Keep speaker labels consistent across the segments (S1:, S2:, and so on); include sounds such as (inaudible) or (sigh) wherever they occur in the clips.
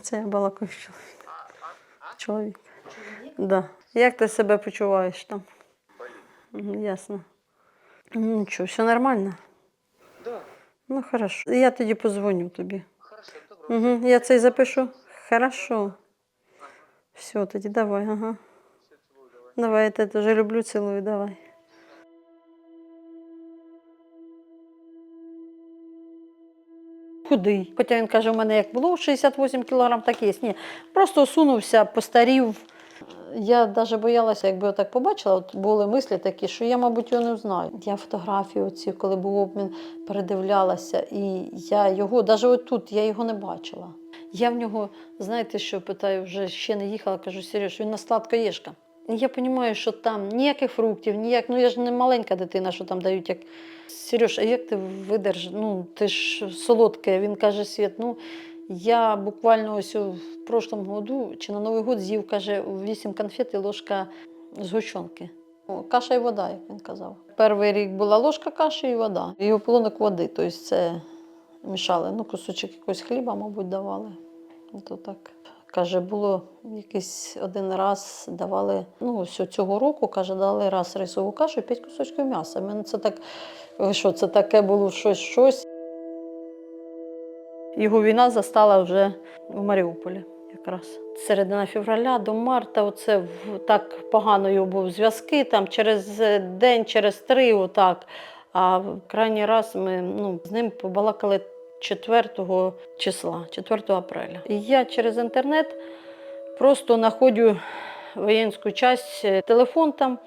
S1: Це я балакаю з чоловіком. Чоловік. Да. Як ти себе почуваєш там? Ясно. Ну, Нічого, все нормально?
S2: Да,
S1: Ну, хорошо. Я тоді позвоню тобі.
S2: хорошо.
S1: Угу, я це і запишу. Хорошо. Все, тоді давай, ага.
S2: Давай.
S1: Давай, я тебе дуже люблю, цілую, давай. Худий. Хоча він каже, у мене як було 68 кг, так є. Ні, просто осунувся, постарів. Я навіть боялася, якби отак побачила, от були мислі такі, що я, мабуть, його не знаю. Я фотографії, оці, коли був обмін, передивлялася, і я його, навіть отут, я його не бачила. Я в нього, знаєте, що питаю, вже ще не їхала, кажу, Сереж, він на сладкоєшка. Я розумію, що там ніяких фруктів, ніяк, ну я ж не маленька дитина, що там дають як. Сереж, а як ти видержиш? Ну, ти ж солодке. Він каже, Світ, ну я буквально ось у прошлому году чи на Новий год з'їв, каже, 8 конфет і ложка згущенки. Каша і вода, як він казав. Перший рік була ложка каші і вода. І ополонок води, тобто це мішали. Ну, кусочок якогось хліба, мабуть, давали. То так. Каже, було якийсь один раз давали, ну, ось цього року, каже, дали раз рисову кашу і п'ять кусочків м'яса. Мене це так, що, це таке було щось, щось. Його війна застала вже в Маріуполі якраз. Середина февраля до марта, оце так погано його був зв'язки, там через день, через три, отак. А в крайній раз ми ну, з ним побалакали 4 числа, 4 апреля. І я через інтернет просто знаходжу воєнську часть, телефон там,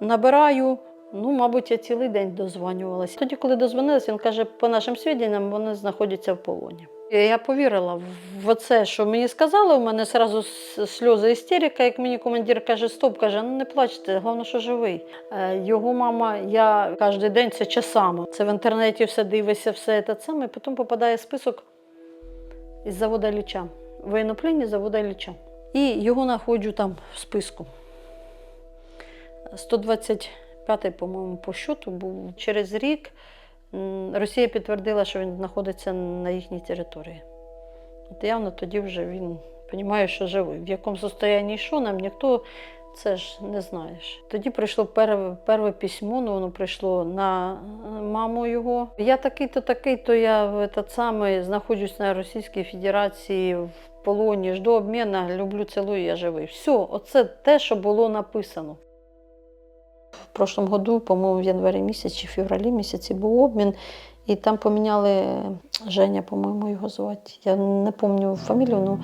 S1: набираю. Ну, мабуть, я цілий день дозвонювалася. Тоді, коли дозвонилася, він каже, по нашим свідченням, вони знаходяться в полоні. І Я повірила в це, що мені сказали. У мене одразу сльози істерика, як мені командир каже, стоп, каже, ну не плачте, головне, що живий. Е, Його мама, я кожен день це часами. Це в інтернеті все дивишся, все це саме. Потім попадає список із заводу Ілліча. Воєнноплінні заводу Ілліча. І його знаходжу там в списку. 125-й, по-моєму, по щоту був через рік. Росія підтвердила, що він знаходиться на їхній території. От явно тоді вже він розуміє, що живий. В якому стані йшов, нам ніхто це ж не знаєш. Тоді прийшло перше, перше письмо, ну воно прийшло на е, маму його. Я такий-то, такий-то, я в этот самий знаходжусь на Російській Федерації в полоні, жду обміну, люблю, цілую, я живий. Все, оце те, що було написано. В прошлом году, по-моєму, в январі місяці чи февралі місяці був обмін, і там поміняли Женя, по-моєму, його звати. Я не пам'ятаю фамілію, ну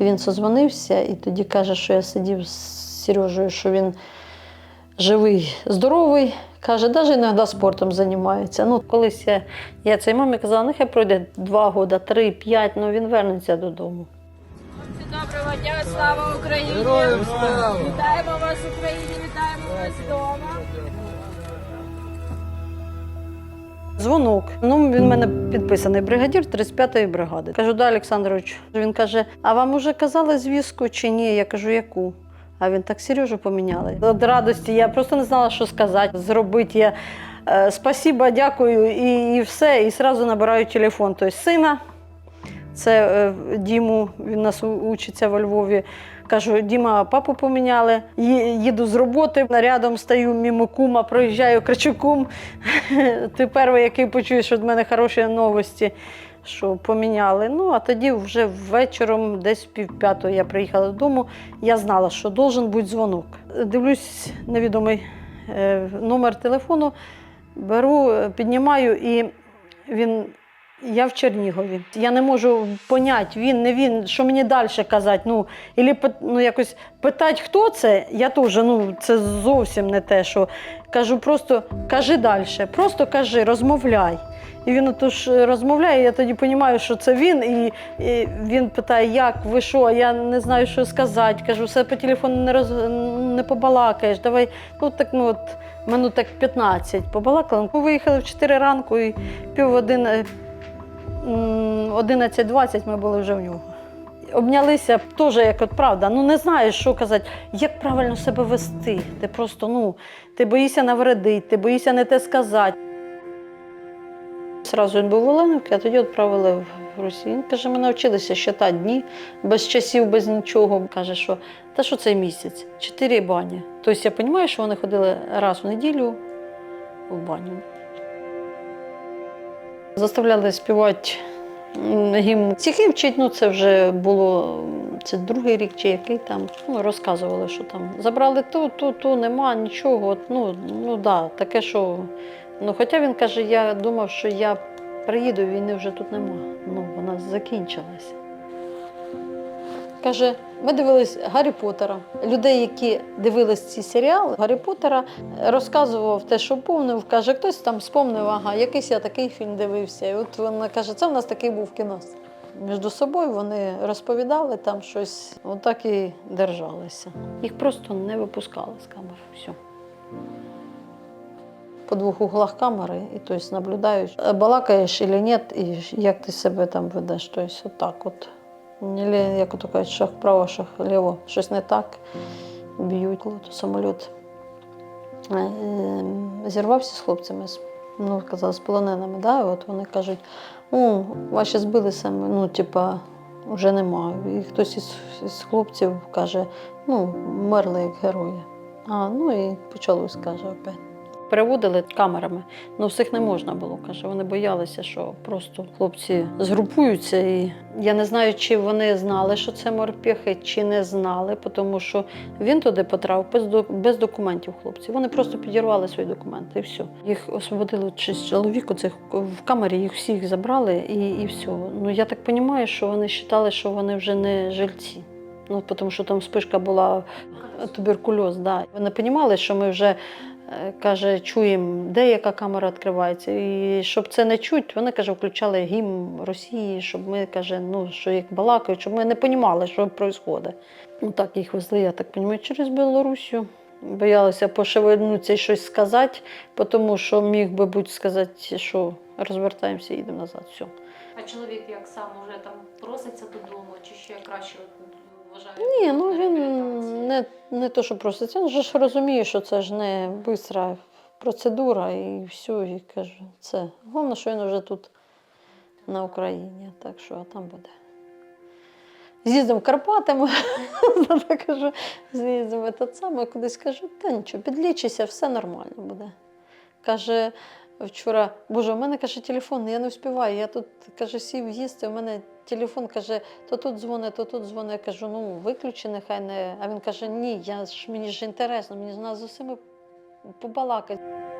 S1: він созвонився і тоді каже, що я сидів з Сережею, що він живий, здоровий. Каже, навіть іноді спортом займається. Ну, колись я, я цій мамі казала, нехай пройде два роки, три, п'ять, ну він вернеться додому.
S3: Доброго дня, слава Україні!
S2: Героям слава!
S3: Вітаємо вас в Україні, вітаємо вас вдома.
S1: Дзвонок. Ну, він в мене підписаний бригадір 35-ї бригади. Кажу, да, Олександрович. Він каже: а вам уже казали зв'язку чи ні? Я кажу, яку? А він так Сережу поміняли. Від радості я просто не знала, що сказати. Зробити я е, спасіба, дякую, і, і все. І одразу набираю телефон. Тобто сина, це е, Діму, він нас учиться во Львові. Кажу, Діма, папу поміняли. Їду з роботи, рядом стою мимо кума, проїжджаю, кричу кум. (laughs) Ти перший, який почуєш від мене хороші новості, що поміняли. Ну, а тоді вже вечором, десь пів п'ятого я приїхала додому. Я знала, що должен бути дзвонок. Дивлюсь, невідомий е, номер телефону, беру, е, піднімаю і він. Я в Чернігові. Я не можу поняти, він, не він, що мені далі казати. Ну, ілі, ну, якось питати, хто це, я теж, ну, це зовсім не те, що кажу, просто кажи далі, просто кажи, розмовляй. І він отож розмовляє, я тоді розумію, що це він, і, і він питає, як, ви що, я не знаю, що сказати. Кажу, все по телефону не, роз, не побалакаєш, давай, ну так, ну от, минут так 15 побалакали. Ми виїхали в 4 ранку і пів один. Е, м, 11.20 ми були вже в нього. Обнялися теж, як от правда. Ну не знаєш, що казати, як правильно себе вести. Ти просто ну, ти боїшся навредити, ти боїшся не те сказати. Зразу він був в Оленівці, а тоді відправили в Росії. Він каже, ми навчилися считати дні, без часів, без нічого. Каже, що та що цей місяць? Чотири бані. Тобто я розумію, що вони ходили раз в неділю в баню. Заставляли співати гімн. Стихи вчить, ну це вже було це другий рік чи який там. Ну, розказували, що там забрали ту, ту, ту, нема нічого. От, Ну, ну да, таке, що. Ну, хоча він каже, я думав, що я приїду, війни вже тут нема. Ну, вона закінчилася. Каже, ми дивились Гаррі Поттера. Людей, які дивились ці серіали Гаррі Поттера, розказував те, що помнив. Каже, хтось там спомнив, ага, якийсь я такий фільм дивився. І от вона каже, це в нас такий був кінос. Між собою вони розповідали там щось, отак і держалися. Їх просто не випускали з камери. Все. По двох углах камери, і тобто наблюдають, балакаєш чи ні, і як ти себе там ведеш. Тобто, отак от. Не як ото кажуть, шах вправо, шах ліво, щось не так, б'ють то самоліт. Ем, Зірвався з хлопцями, ну, казали, з полоненими, да? от вони кажуть, о, ваші збили саме, ну, типа, вже немає. І хтось із, із хлопців каже, ну, мерли як герої. А, ну і почалось, каже, опять. Переводили камерами, ну всіх не можна було. Каже, вони боялися, що просто хлопці згрупуються. І я не знаю, чи вони знали, що це морпіхи, чи не знали, тому що він туди потрапив без, документів хлопці. Вони просто підірвали свої документи і все. Їх освободили шість чоловік, оцих в камері їх всіх забрали і, і все. Ну я так розумію, що вони вважали, що вони вже не жильці. Ну, тому що там спишка була туберкульоз. Да. Вони розуміли, що ми вже каже, чуємо, де яка камера відкривається. І щоб це не чуть, вони каже, включали гімн Росії, щоб ми каже, ну що як балакають, щоб ми не розуміли, що відбувається. Ну так їх везли, я так розумію, через Білорусію. Боялися пошевельнутися і щось сказати, тому що міг би будь сказати, що розвертаємося і їдемо назад. Все.
S4: А чоловік як сам уже там проситься додому, чи ще краще вважає?
S1: Ні, ну? Не, то, що просить, він же ж розуміє, що це ж не швидка процедура і все. І каже, це. Головне, що він вже тут на Україні, так що там буде. З'їздив Карпатами, (laughs) кажу, з'їздив те саме, кудись кажу, та нічого, підлічися, все нормально буде. Каже, вчора, боже, у мене каже, телефон, я не вспіваю. Я тут каже, сів їсти, у мене телефон каже, то тут дзвонить, то тут дзвонить. Я кажу, ну виключи, нехай не. А він каже, ні, я ж мені ж інтересно, мені ж нас з усіми побалакати.